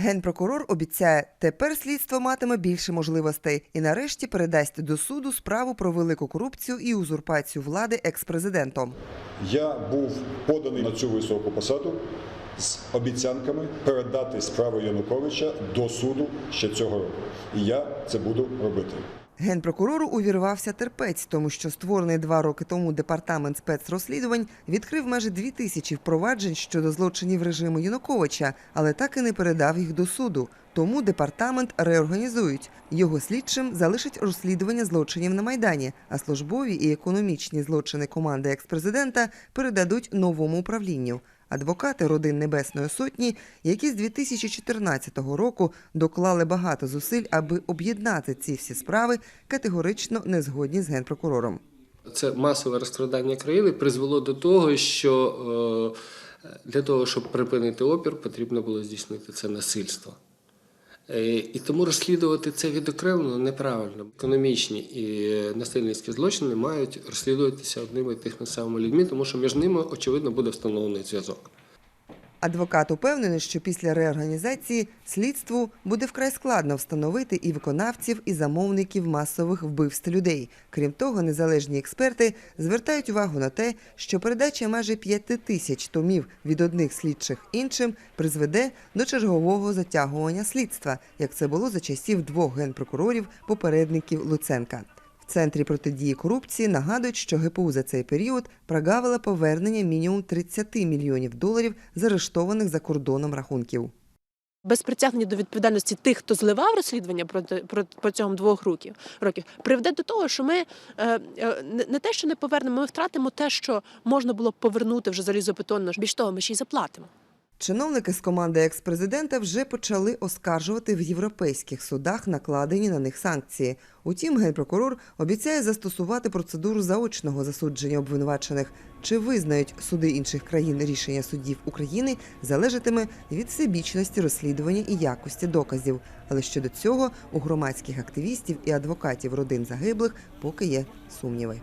Генпрокурор обіцяє, тепер слідство матиме більше можливостей і нарешті передасть до суду справу про велику корупцію і узурпацію влади експрезидентом. Я був поданий на цю високу посаду з обіцянками передати справу Януковича до суду ще цього року. І я це буду робити. Генпрокурору увірвався терпець, тому що створений два роки тому департамент спецрозслідувань відкрив майже дві тисячі впроваджень щодо злочинів режиму Януковича, але так і не передав їх до суду. Тому департамент реорганізують. Його слідчим залишить розслідування злочинів на майдані, а службові і економічні злочини команди експрезидента передадуть новому управлінню. Адвокати родин Небесної Сотні, які з 2014 року доклали багато зусиль, аби об'єднати ці всі справи, категорично не згодні з генпрокурором. Це масове розкрадання країни призвело до того, що е, для того, щоб припинити опір, потрібно було здійснити це насильство. Е, І тому розслідувати це відокремлено неправильно. Економічні і насильницькі злочини мають розслідуватися одними і тими самими людьми, тому що між ними, очевидно, буде встановлений зв'язок. Адвокат упевнений, що після реорганізації слідству буде вкрай складно встановити і виконавців, і замовників масових вбивств людей. Крім того, незалежні експерти звертають увагу на те, що передача майже п'яти тисяч томів від одних слідчих іншим призведе до чергового затягування слідства, як це було за часів двох генпрокурорів попередників Луценка. Центрі протидії корупції нагадують, що ГПУ за цей період прогавила повернення мінімум 30 мільйонів доларів заарештованих за кордоном рахунків. без притягнення до відповідальності тих, хто зливав розслідування протягом двох років, років, приведе до того, що ми е, е, не те, що не повернемо, ми втратимо те, що можна було повернути вже залізобетонно. Більш того, ми ще й заплатимо. Чиновники з команди експрезидента вже почали оскаржувати в європейських судах накладені на них санкції. Утім, генпрокурор обіцяє застосувати процедуру заочного засудження обвинувачених. Чи визнають суди інших країн рішення суддів України, залежатиме від всебічності розслідування і якості доказів. Але щодо цього у громадських активістів і адвокатів родин загиблих поки є сумніви.